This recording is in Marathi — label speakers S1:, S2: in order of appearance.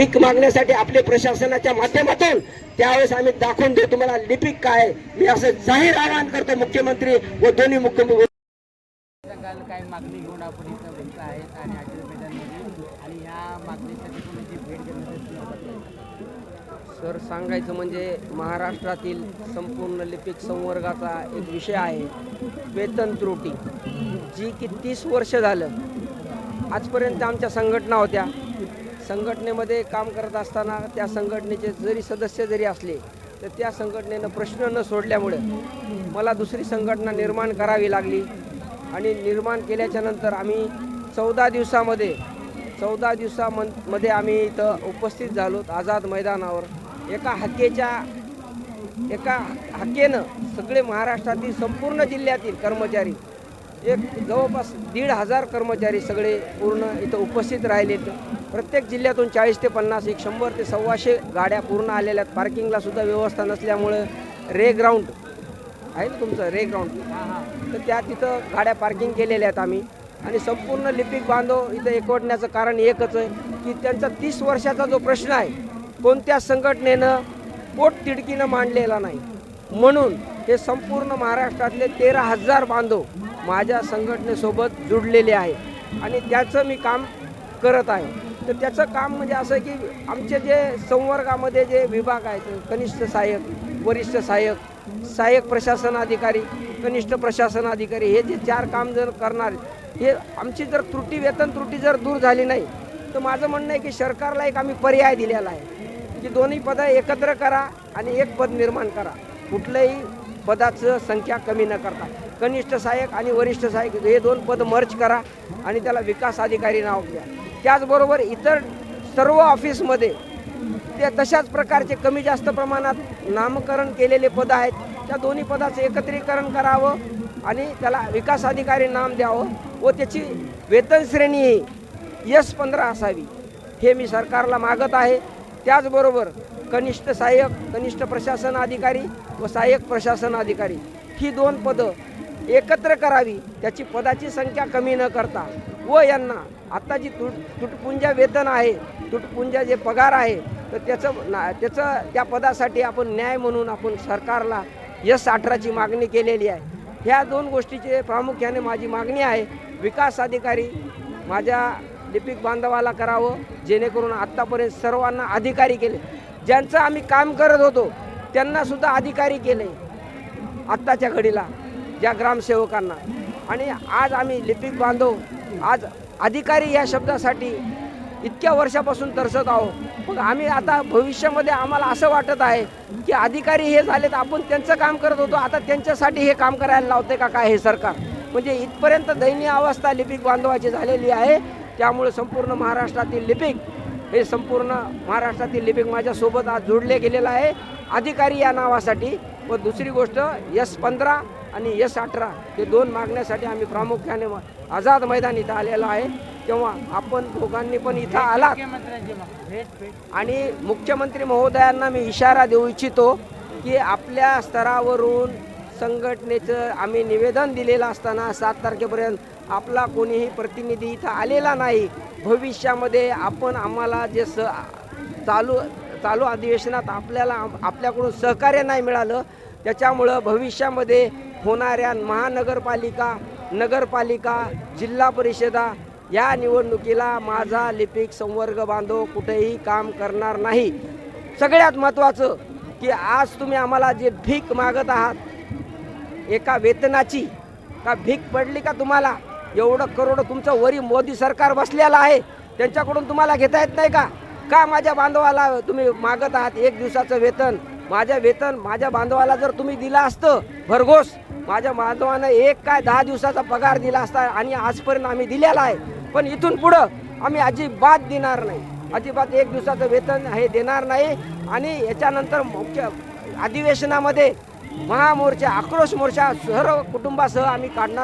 S1: भीक मागण्यासाठी आपले प्रशासनाच्या माध्यमातून त्यावेळेस आम्ही दाखवून देऊ. तुम्हाला लिपिक काय. मी असं जाहीर आवाहन करतो मुख्यमंत्री व दोन्ही मुख्यमंत्री.
S2: मागणी घेऊन आपण इथं आणि आणि या मागणीसाठी भेट
S3: सर सांगायचं म्हणजे महाराष्ट्रातील संपूर्ण लिपिक संवर्गाचा एक विषय आहे वेतन त्रुटी. जी की तीस वर्ष झालं. आजपर्यंत आमच्या संघटना होत्या. संघटनेमध्ये काम करत असताना त्या संघटनेचे जरी सदस्य जरी असले तर त्या संघटनेनं प्रश्न न सोडल्यामुळे मला दुसरी संघटना निर्माण करावी लागली. आणि निर्माण केल्याच्यानंतर आम्ही चौदा दिवसामध्ये चौदा दिवसामध्ये आम्ही इथं उपस्थित झालो आझाद मैदानावर. एका हक्केच्या एका हक्केनं सगळे महाराष्ट्रातील संपूर्ण जिल्ह्यातील कर्मचारी एक जवळपास दीड हजार कर्मचारी सगळे पूर्ण इथं उपस्थित राहिले प्रत्येक जिल्ह्यातून चाळीस ते पन्नास एक शंभर ते सव्वाशे गाड्या पूर्ण आलेल्या आहेत. पार्किंगला सुद्धा व्यवस्था नसल्यामुळं रे ग्राउंड आहे ना तुमचं? रे ग्राउंड. तर त्या तिथं गाड्या पार्किंग केलेल्या आहेत आम्ही. आणि संपूर्ण लिपिक बांधव इथं एकवटण्याचं कारण एकच आहे की त्यांचा तीस वर्षाचा जो प्रश्न आहे कोणत्या संघटनेनं पोट तिडकीनं मांडलेला नाही. म्हणून हे संपूर्ण महाराष्ट्रातले तेरा हजार बांधव माझ्या संघटनेसोबत जुडलेले आहे. आणि त्याचं मी काम करत आहे. तर त्याचं काम म्हणजे असं की आमचे जे संवर्गामध्ये जे विभाग आहेत कनिष्ठ सहाय्यक वरिष्ठ सहाय्यक सहाय्यक प्रशासन अधिकारी कनिष्ठ प्रशासन अधिकारी हे जे चार काम जर करणार हे आमची जर त्रुटी वेतन त्रुटी जर दूर झाली नाही तर माझं म्हणणं आहे की सरकारला एक आम्ही पर्याय दिलेला आहे. की दोन्ही पदं एकत्र करा आणि एक पद निर्माण करा. कुठलंही पदाचं संख्या कमी न करता. कनिष्ठ सहाय्यक आणि वरिष्ठ सहाय्यक हे दोन पद मर्ज करा आणि त्याला विकास अधिकारी नाव द्या. त्याचबरोबर इतर सर्व ऑफिसमध्ये ते तशाच प्रकारचे कमी जास्त प्रमाणात नामकरण केलेले पद आहेत. त्या दोन्ही पदाचं एकत्रीकरण करावं आणि त्याला विकास अधिकारी नाम द्यावं व त्याची वेतन श्रेणी ही यस पंधरा असावी हे मी सरकारला मागत आहे. त्याचबरोबर कनिष्ठ सहाय्यक कनिष्ठ प्रशासन अधिकारी व सहाय्यक प्रशासन अधिकारी ही दोन पदं एकत्र करावी त्याची पदाची संख्या कमी न करता. व यांना आत्ता जी तुट तुटपुंजा वेतन आहे तुटपुंजा जे पगार आहे तर त्याचं ना त्याचं त्या पदासाठी आपण न्याय म्हणून आपण सरकारला यस अठराची मागणी केलेली आहे. ह्या दोन गोष्टीचे प्रामुख्याने माझी मागणी आहे. विकास अधिकारी माझ्या लिपिक बांधवाला करावं जेणेकरून आत्तापर्यंत सर्वांना अधिकारी केले. ज्यांचं आम्ही काम करत होतो त्यांनासुद्धा अधिकारी केले. आत्ताच्या घडीला. ज्या ग्रामसेवकांना. आणि आज आम्ही लिपिक बांधव आज अधिकारी या शब्दासाठी इतक्या वर्षापासून तरसत आहोत. मग आम्ही आता भविष्यामध्ये आम्हाला असं वाटत आहे की अधिकारी हे झालेत आपण त्यांचं काम करत होतो आता त्यांच्यासाठी हे काम करायला लावते का काय हे सरकार? म्हणजे इथपर्यंत दयनीय अवस्था लिपिक बांधवाची झालेली आहे. त्यामुळे संपूर्ण महाराष्ट्रातील लिपिक हे संपूर्ण महाराष्ट्रातील लिपिक माझ्यासोबत आज जोडले गेलेलं आहे. अधिकारी या नावासाठी. व दुसरी गोष्ट यस पंधरा आणि यस अठरा हे दोन मागण्यासाठी आम्ही प्रामुख्याने आझाद मैदान इथं आलेलो आहे. तेव्हा आपण दोघांनी पण इथं आलात. आणि मुख्यमंत्री महोदयांना मी इशारा देऊ इच्छितो की आपल्या स्तरावरून संघटनेचं आम्ही निवेदन दिलेलं असताना सात तारखेपर्यंत आपला कोणीही प्रतिनिधी इथं आलेला नाही. भविष्यामध्ये आपण आम्हाला जे स चालू चालू अधिवेशनात आपल्याला आपल्याकडून सहकार्य नाही मिळालं त्याच्यामुळं भविष्यामध्ये होणाऱ्या महानगरपालिका नगरपालिका जिल्हा परिषदा या निवडणुकीला माझा लिपिक संवर्ग बांधव कुठेही काम करणार नाही. सगळ्यात महत्त्वाचं की आज तुम्ही आम्हाला जे भीक मागत आहात एका वेतनाची का भीक पडली का तुम्हाला? एवढं करोड तुमचं वरी मोदी सरकार बसलेलं आहे. त्यांच्याकडून तुम्हाला घेता येत नाही का? का माझ्या बांधवाला तुम्ही मागत आहात एक दिवसाचं वेतन? माझ्या वेतन माझ्या बांधवाला जर तुम्ही दिलं असतं भरघोस. माझ्या बांधवानं एक काय दहा दिवसाचा पगार दिला असता आणि आजपर्यंत आम्ही दिलेला आहे. पण इथून पुढं आम्ही अजिबात देणार नाही. अजिबात एक दिवसाचं वेतन हे देणार नाही. आणि याच्यानंतर मुख्य अधिवेशनामध्ये महामोर्चा आक्रोश मोर्चा सर्व कुटुंबासह आम्ही काढणार